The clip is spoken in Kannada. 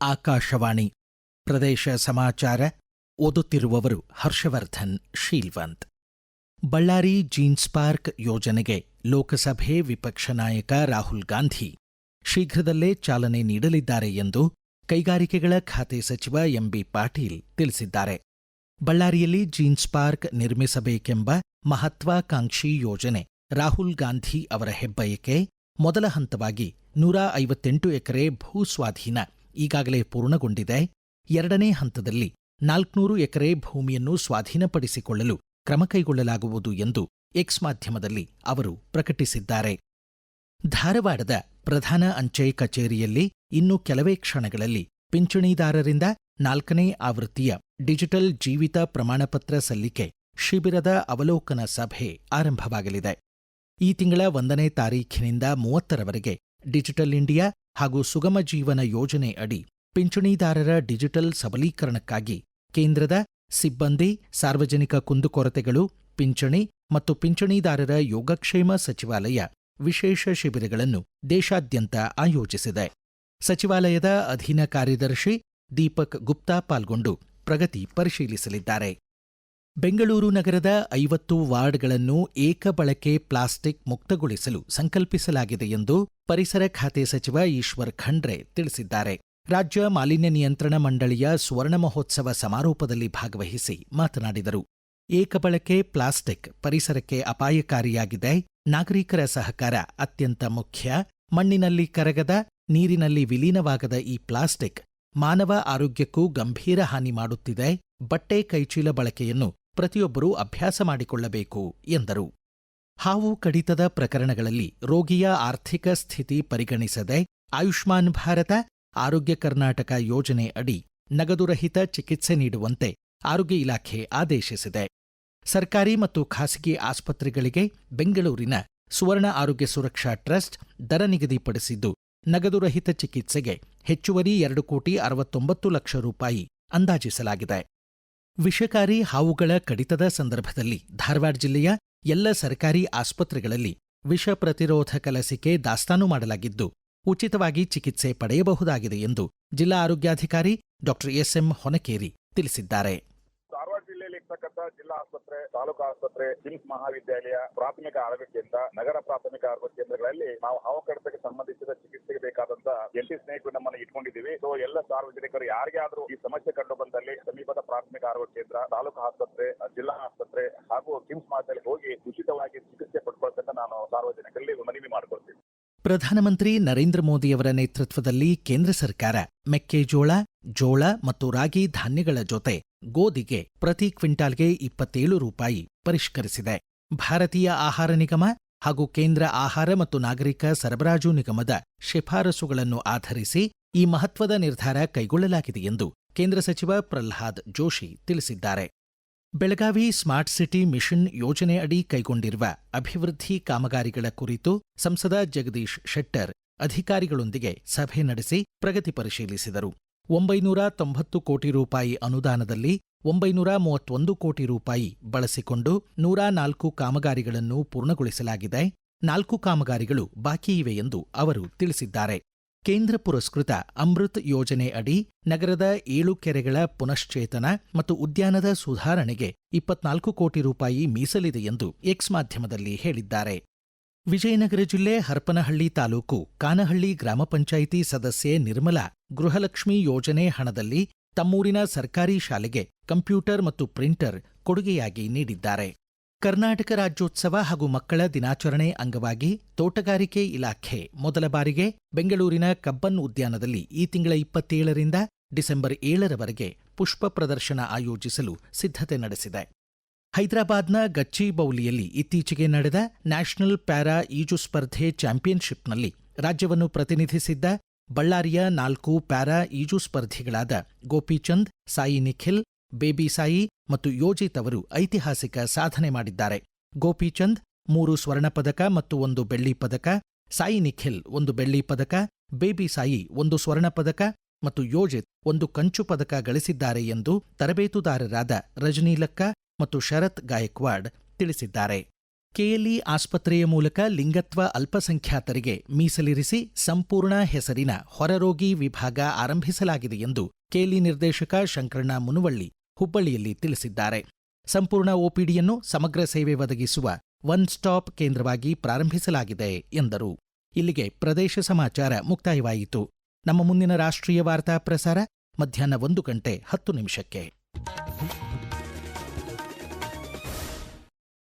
ಆಕಾಶವಾಣಿ. ಪ್ರದೇಶ ಸಮಾಚಾರ ಓದುತ್ತಿರುವವರು ಹರ್ಷವರ್ಧನ್, ಶೀಲ್ವಂತ್. ಬಳ್ಳಾರಿ ಜೀನ್ಸ್ ಪಾರ್ಕ್ ಯೋಜನೆಗೆ ಲೋಕಸಭೆ ವಿಪಕ್ಷ ನಾಯಕ ರಾಹುಲ್ ಗಾಂಧಿ. ಶೀಘ್ರದಲ್ಲೇ ಚಾಲನೆ ನೀಡಲಿದ್ದಾರೆ ಎಂದು ಕೈಗಾರಿಕೆಗಳ ಖಾತೆ ಸಚಿವ ಎಂಬಿ ಪಾಟೀಲ್ ತಿಳಿಸಿದ್ದಾರೆ. ಬಳ್ಳಾರಿಯಲ್ಲಿ ಜೀನ್ಸ್ ಪಾರ್ಕ್ ನಿರ್ಮಿಸಬೇಕೆಂಬ ಮಹತ್ವಾಕಾಂಕ್ಷಿ ಯೋಜನೆ ರಾಹುಲ್ ಗಾಂಧಿ ಅವರ ಹೆಬ್ಬಯಕೆ ಮೊದಲ ಹಂತವಾಗಿ ನೂರ ಐವತ್ತೆಂಟು ಎಕರೆ ಭೂ ಸ್ವಾಧೀನ ಈಗಾಗಲೇ ಪೂರ್ಣಗೊಂಡಿದೆ. ಎರಡನೇ ಹಂತದಲ್ಲಿ ನಾಲ್ಕುನೂರು ಎಕರೆ ಭೂಮಿಯನ್ನು ಸ್ವಾಧೀನಪಡಿಸಿಕೊಳ್ಳಲು ಕ್ರಮ ಕೈಗೊಳ್ಳಲಾಗುವುದು ಎಂದು ಎಕ್ಸ್ ಮಾಧ್ಯಮದಲ್ಲಿ ಅವರು ಪ್ರಕಟಿಸಿದ್ದಾರೆ. ಧಾರವಾಡದ ಪ್ರಧಾನ ಅಂಚೆ ಕಚೇರಿಯಲ್ಲಿ ಇನ್ನು ಕೆಲವೇ ಕ್ಷಣಗಳಲ್ಲಿ ಪಿಂಚಣಿದಾರರಿಂದ ನಾಲ್ಕನೇ ಆವೃತ್ತಿಯ ಡಿಜಿಟಲ್ ಜೀವಿತ ಪ್ರಮಾಣಪತ್ರ ಸಲ್ಲಿಕೆ ಶಿಬಿರದ ಅವಲೋಕನ ಸಭೆ ಆರಂಭವಾಗಲಿದೆ. ಈ ತಿಂಗಳ ಒಂದನೇ ತಾರೀಖಿನಿಂದ ಮೂವತ್ತರವರೆಗೆ ಡಿಜಿಟಲ್ ಇಂಡಿಯಾ ಹಾಗೂ ಸುಗಮ ಜೀವನ ಯೋಜನೆ ಅಡಿ ಪಿಂಚಣಿದಾರರ ಡಿಜಿಟಲ್ ಸಬಲೀಕರಣಕ್ಕಾಗಿ ಕೇಂದ್ರದ ಸಿಬ್ಬಂದಿ, ಸಾರ್ವಜನಿಕ ಕುಂದುಕೊರತೆಗಳು, ಪಿಂಚಣಿ ಮತ್ತು ಪಿಂಚಣಿದಾರರ ಯೋಗಕ್ಷೇಮ ಸಚಿವಾಲಯ ವಿಶೇಷ ಶಿಬಿರಗಳನ್ನು ದೇಶಾದ್ಯಂತ ಆಯೋಜಿಸಿದೆ. ಸಚಿವಾಲಯದ ಅಧೀನ ಕಾರ್ಯದರ್ಶಿ ದೀಪಕ್ ಗುಪ್ತಾ ಪಾಲ್ಗೊಂಡು ಪ್ರಗತಿ ಪರಿಶೀಲಿಸಲಿದ್ದಾರೆ. ಬೆಂಗಳೂರು ನಗರದ ಐವತ್ತು ವಾರ್ಡ್ಗಳನ್ನು ಏಕಬಳಕೆ ಪ್ಲಾಸ್ಟಿಕ್ ಮುಕ್ತಗೊಳಿಸಲು ಸಂಕಲ್ಪಿಸಲಾಗಿದೆ ಎಂದು ಪರಿಸರ ಖಾತೆ ಸಚಿವ ಈಶ್ವರ್ ಖಂಡ್ರೆ ತಿಳಿಸಿದ್ದಾರೆ. ರಾಜ್ಯ ಮಾಲಿನ್ಯ ನಿಯಂತ್ರಣ ಮಂಡಳಿಯ ಸುವರ್ಣ ಮಹೋತ್ಸವ ಸಮಾರೋಪದಲ್ಲಿ ಭಾಗವಹಿಸಿ ಮಾತನಾಡಿದರು. ಏಕಬಳಕೆ ಪ್ಲಾಸ್ಟಿಕ್ ಪರಿಸರಕ್ಕೆ ಅಪಾಯಕಾರಿಯಾಗಿದೆ. ನಾಗರಿಕರ ಸಹಕಾರ ಅತ್ಯಂತ ಮುಖ್ಯ. ಮಣ್ಣಿನಲ್ಲಿ ಕರಗದ, ನೀರಿನಲ್ಲಿ ವಿಲೀನವಾಗದ ಈ ಪ್ಲಾಸ್ಟಿಕ್ ಮಾನವ ಆರೋಗ್ಯಕ್ಕೂ ಗಂಭೀರ ಹಾನಿ ಮಾಡುತ್ತಿದೆ. ಬಟ್ಟೆ ಕೈಚೀಲ ಬಳಕೆಯನ್ನು ಪ್ರತಿಯೊಬ್ಬರೂ ಅಭ್ಯಾಸ ಮಾಡಿಕೊಳ್ಳಬೇಕು, ಎಂದರು. ಹಾವು ಕಡಿತದ ಪ್ರಕರಣಗಳಲ್ಲಿ ರೋಗಿಯ ಆರ್ಥಿಕ ಸ್ಥಿತಿ ಪರಿಗಣಿಸದೆ ಆಯುಷ್ಮಾನ್ ಭಾರತ, ಆರೋಗ್ಯ ಕರ್ನಾಟಕ ಯೋಜನೆ ಅಡಿ ನಗದುರಹಿತ ಚಿಕಿತ್ಸೆ ನೀಡುವಂತೆ ಆರೋಗ್ಯ ಇಲಾಖೆ ಆದೇಶಿಸಿದೆ. ಸರ್ಕಾರಿ ಮತ್ತು ಖಾಸಗಿ ಆಸ್ಪತ್ರೆಗಳಿಗೆ ಬೆಂಗಳೂರಿನ ಸುವರ್ಣ ಆರೋಗ್ಯ ಸುರಕ್ಷಾ ಟ್ರಸ್ಟ್ ದರ ನಿಗದಿಪಡಿಸಿದ್ದು ನಗದುರಹಿತ ಚಿಕಿತ್ಸೆಗೆ ಹೆಚ್ಚುವರಿ ಎರಡು ಕೋಟಿ ಅರವತ್ತೊಂಬತ್ತು ಲಕ್ಷ ರೂಪಾಯಿ ಅಂದಾಜಿಸಲಾಗಿದೆ. ವಿಷಕಾರಿ ಹಾವುಗಳ ಕಡಿತದ ಸಂದರ್ಭದಲ್ಲಿ ಧಾರವಾಡ ಜಿಲ್ಲೆಯ ಎಲ್ಲ ಸರ್ಕಾರಿ ಆಸ್ಪತ್ರೆಗಳಲ್ಲಿ ವಿಷ ಪ್ರತಿರೋಧಕ ಲಸಿಕೆ ದಾಸ್ತಾನು ಮಾಡಲಾಗಿದ್ದು, ಉಚಿತವಾಗಿ ಚಿಕಿತ್ಸೆ ಪಡೆಯಬಹುದಾಗಿದೆ ಎಂದು ಜಿಲ್ಲಾ ಆರೋಗ್ಯಾಧಿಕಾರಿ ಡಾಕ್ಟರ್ ಎಸ್ಎಂ ಹೊನಕೇರಿ ತಿಳಿಸಿದ್ದಾರೆ. ಇರ್ತಕ್ಕಂಥ ಜಿಲ್ಲಾ ಆಸ್ಪತ್ರೆ, ತಾಲೂಕು ಆಸ್ಪತ್ರೆ, ಕಿಮ್ಸ್ ಮಹಾವಿದ್ಯಾಲಯ, ಪ್ರಾಥಮಿಕ ಆರೋಗ್ಯ ಕೇಂದ್ರ, ನಗರ ಪ್ರಾಥಮಿಕ ಆರೋಗ್ಯ ಕೇಂದ್ರಗಳಲ್ಲಿ ನಾವು ಹಾವು ಸಂಬಂಧಿಸಿದ ಚಿಕಿತ್ಸೆಗೆ ಬೇಕಾದಂತ ಎಂಟಿ ಸ್ನೇಹಿತರು ನಮ್ಮನ್ನು ಇಟ್ಕೊಂಡಿದ್ದೀವಿ. ಸೊ ಎಲ್ಲ ಸಾರ್ವಜನಿಕರು ಯಾರಿಗೇ ಆದ್ರೂ ಈ ಸಮಸ್ಯೆ ಕಂಡು ಬಂದಲ್ಲಿ ಸಮೀಪದ ಪ್ರಾಥಮಿಕ ಆರೋಗ್ಯ ಕೇಂದ್ರ, ತಾಲೂಕು ಆಸ್ಪತ್ರೆ, ಜಿಲ್ಲಾ ಆಸ್ಪತ್ರೆ ಹಾಗೂ ಕಿಮ್ಸ್ ಮಹಾವಿದ್ಯಾಲಯಕ್ಕೆ ಹೋಗಿ ಉಚಿತವಾಗಿ ಚಿಕಿತ್ಸೆ ಪಡ್ಕೊಳ್ತಕ್ಕ ನಾನು ಸಾರ್ವಜನಿಕರಲ್ಲಿ ಮನವಿ ಮಾಡಿಕೊಳ್ತೀನಿ. ಪ್ರಧಾನಮಂತ್ರಿ ನರೇಂದ್ರ ಮೋದಿಯವರ ನೇತೃತ್ವದಲ್ಲಿ ಕೇಂದ್ರ ಸರ್ಕಾರ ಮೆಕ್ಕೆಜೋಳ, ಜೋಳ ಮತ್ತು ರಾಗಿ ಧಾನ್ಯಗಳ ಜೊತೆ ಗೋಧಿಗೆ ಪ್ರತಿ ಕ್ವಿಂಟಾಲ್ಗೆ ಇಪ್ಪತ್ತೇಳು ರೂಪಾಯಿ ಪರಿಷ್ಕರಿಸಿದೆ. ಭಾರತೀಯ ಆಹಾರ ನಿಗಮ ಹಾಗೂ ಕೇಂದ್ರ ಆಹಾರ ಮತ್ತು ನಾಗರಿಕ ಸರಬರಾಜು ನಿಗಮದ ಶಿಫಾರಸುಗಳನ್ನು ಆಧರಿಸಿ ಈ ಮಹತ್ವದ ನಿರ್ಧಾರ ಕೈಗೊಳ್ಳಲಾಗಿದೆ ಎಂದು ಕೇಂದ್ರ ಸಚಿವ ಪ್ರಹ್ಲಾದ್ ಜೋಶಿ ತಿಳಿಸಿದ್ದಾರೆ. ಬೆಳಗಾವಿ ಸ್ಮಾರ್ಟ್ ಸಿಟಿ ಮಿಷನ್ ಯೋಜನೆ ಅಡಿ ಕೈಗೊಂಡಿರುವ ಅಭಿವೃದ್ಧಿ ಕಾಮಗಾರಿಗಳ ಕುರಿತು ಸಂಸದ ಜಗದೀಶ್ ಶೆಟ್ಟರ್ ಅಧಿಕಾರಿಗಳೊಂದಿಗೆ ಸಭೆ ನಡೆಸಿ ಪ್ರಗತಿ ಪರಿಶೀಲಿಸಿದರು. ಒಂಬೈನೂರ ತೊಂಬತ್ತು ಕೋಟಿ ರೂಪಾಯಿ ಅನುದಾನದಲ್ಲಿ ಒಂಬೈನೂರ ಮೂವತ್ತೊಂದು ಕೋಟಿ ರೂಪಾಯಿ ಬಳಸಿಕೊಂಡು ನೂರ ನಾಲ್ಕು ಕಾಮಗಾರಿಗಳನ್ನು ಪೂರ್ಣಗೊಳಿಸಲಾಗಿದೆ. ನಾಲ್ಕು ಕಾಮಗಾರಿಗಳು ಬಾಕಿ ಇವೆ ಎಂದು ಅವರು ತಿಳಿಸಿದ್ದಾರೆ. ಕೇಂದ್ರ ಪುರಸ್ಕೃತ ಅಮೃತ್ ಯೋಜನೆ ಅಡಿ ನಗರದ ಏಳು ಕೆರೆಗಳ ಪುನಶ್ಚೇತನ ಮತ್ತು ಉದ್ಯಾನದ ಸುಧಾರಣೆಗೆ ಇಪ್ಪತ್ನಾಲ್ಕು ಕೋಟಿ ರೂಪಾಯಿ ಮೀಸಲಿದೆ ಎಂದು ಎಕ್ಸ್ ಮಾಧ್ಯಮದಲ್ಲಿ ಹೇಳಿದ್ದಾರೆ. ವಿಜಯನಗರ ಜಿಲ್ಲೆ ಹರ್ಪನಹಳ್ಳಿ ತಾಲೂಕು ಕಾನಹಳ್ಳಿ ಗ್ರಾಮ ಪಂಚಾಯಿತಿ ಸದಸ್ಯೆ ನಿರ್ಮಲಾ ಗೃಹಲಕ್ಷ್ಮಿ ಯೋಜನೆ ಹಣದಲ್ಲಿ ತಮ್ಮೂರಿನ ಸರ್ಕಾರಿ ಶಾಲೆಗೆ ಕಂಪ್ಯೂಟರ್ ಮತ್ತು ಪ್ರಿಂಟರ್ ಕೊಡುಗೆಯಾಗಿ ನೀಡಿದ್ದಾರೆ. ಕರ್ನಾಟಕ ರಾಜ್ಯೋತ್ಸವ ಹಾಗೂ ಮಕ್ಕಳ ದಿನಾಚರಣೆ ಅಂಗವಾಗಿ ತೋಟಗಾರಿಕೆ ಇಲಾಖೆ ಮೊದಲ ಬಾರಿಗೆ ಬೆಂಗಳೂರಿನ ಕಬ್ಬನ್ ಉದ್ಯಾನದಲ್ಲಿ ಈ ತಿಂಗಳ ಇಪ್ಪತ್ತೇಳರಿಂದ ಡಿಸೆಂಬರ್ ಏಳರವರೆಗೆ ಪುಷ್ಪ ಪ್ರದರ್ಶನ ಆಯೋಜಿಸಲು ಸಿದ್ಧತೆ ನಡೆಸಿದೆ. ಹೈದರಾಬಾದ್ನ ಗಚ್ಚಿಬೌಲಿಯಲ್ಲಿ ಇತ್ತೀಚೆಗೆ ನಡೆದ ನ್ಯಾಷನಲ್ ಪ್ಯಾರಾ ಈಜು ಸ್ಪರ್ಧೆ ಚಾಂಪಿಯನ್ಶಿಪ್ನಲ್ಲಿ ರಾಜ್ಯವನ್ನು ಪ್ರತಿನಿಧಿಸಿದ್ದ ಬಳ್ಳಾರಿಯ ನಾಲ್ಕು ಪ್ಯಾರಾ ಈಜು ಸ್ಪರ್ಧಿಗಳಾದ ಗೋಪಿಚಂದ್, ಸಾಯಿ ನಿಖಿಲ್, ಬೇಬಿ ಸಾಯಿ ಮತ್ತು ಯೋಜಿತ್ ಅವರು ಐತಿಹಾಸಿಕ ಸಾಧನೆ ಮಾಡಿದ್ದಾರೆ. ಗೋಪಿಚಂದ್ ಮೂರು ಸ್ವರ್ಣ ಪದಕ ಮತ್ತು ಒಂದು ಬೆಳ್ಳಿ ಪದಕ, ಸಾಯಿ ನಿಖಿಲ್ ಒಂದು ಬೆಳ್ಳಿ ಪದಕ, ಬೇಬಿ ಸಾಯಿ ಒಂದು ಸ್ವರ್ಣ ಪದಕ ಮತ್ತು ಯೋಜಿತ್ ಒಂದು ಕಂಚು ಪದಕ ಗಳಿಸಿದ್ದಾರೆ ಎಂದು ತರಬೇತುದಾರರಾದ ರಜನೀಲಕ್ಕ ಮತ್ತು ಶರತ್ ಗಾಯಕ್ವಾಡ್ ತಿಳಿಸಿದ್ದಾರೆ. ಕೆಎಲ್ಇ ಆಸ್ಪತ್ರೆಯ ಮೂಲಕ ಲಿಂಗತ್ವ ಅಲ್ಪಸಂಖ್ಯಾತರಿಗೆ ಮೀಸಲಿರಿಸಿ ಸಂಪೂರ್ಣ ಹೆಸರಿನ ಹೊರರೋಗಿ ವಿಭಾಗ ಆರಂಭಿಸಲಾಗಿದೆ ಎಂದು ಕೆಎಲ್ಇ ನಿರ್ದೇಶಕ ಶಂಕರಣ್ಣ ಮುನುವಳ್ಳಿ ಹುಬ್ಬಳ್ಳಿಯಲ್ಲಿ ತಿಳಿಸಿದ್ದಾರೆ. ಸಂಪೂರ್ಣ ಒಪಿಡಿಯನ್ನು ಸಮಗ್ರ ಸೇವೆ ಒದಗಿಸುವ ಒನ್ ಸ್ಟಾಪ್ ಕೇಂದ್ರವಾಗಿ ಪ್ರಾರಂಭಿಸಲಾಗಿದೆ ಎಂದರು. ಇಲ್ಲಿಗೆ ಪ್ರದೇಶ ಸಮಾಚಾರ ಮುಕ್ತಾಯವಾಯಿತು. ನಮ್ಮ ಮುಂದಿನ ರಾಷ್ಟ್ರೀಯ ವಾರ್ತಾ ಪ್ರಸಾರ ಮಧ್ಯಾಹ್ನ ಒಂದು ಗಂಟೆ ಹತ್ತು ನಿಮಿಷಕ್ಕೆ.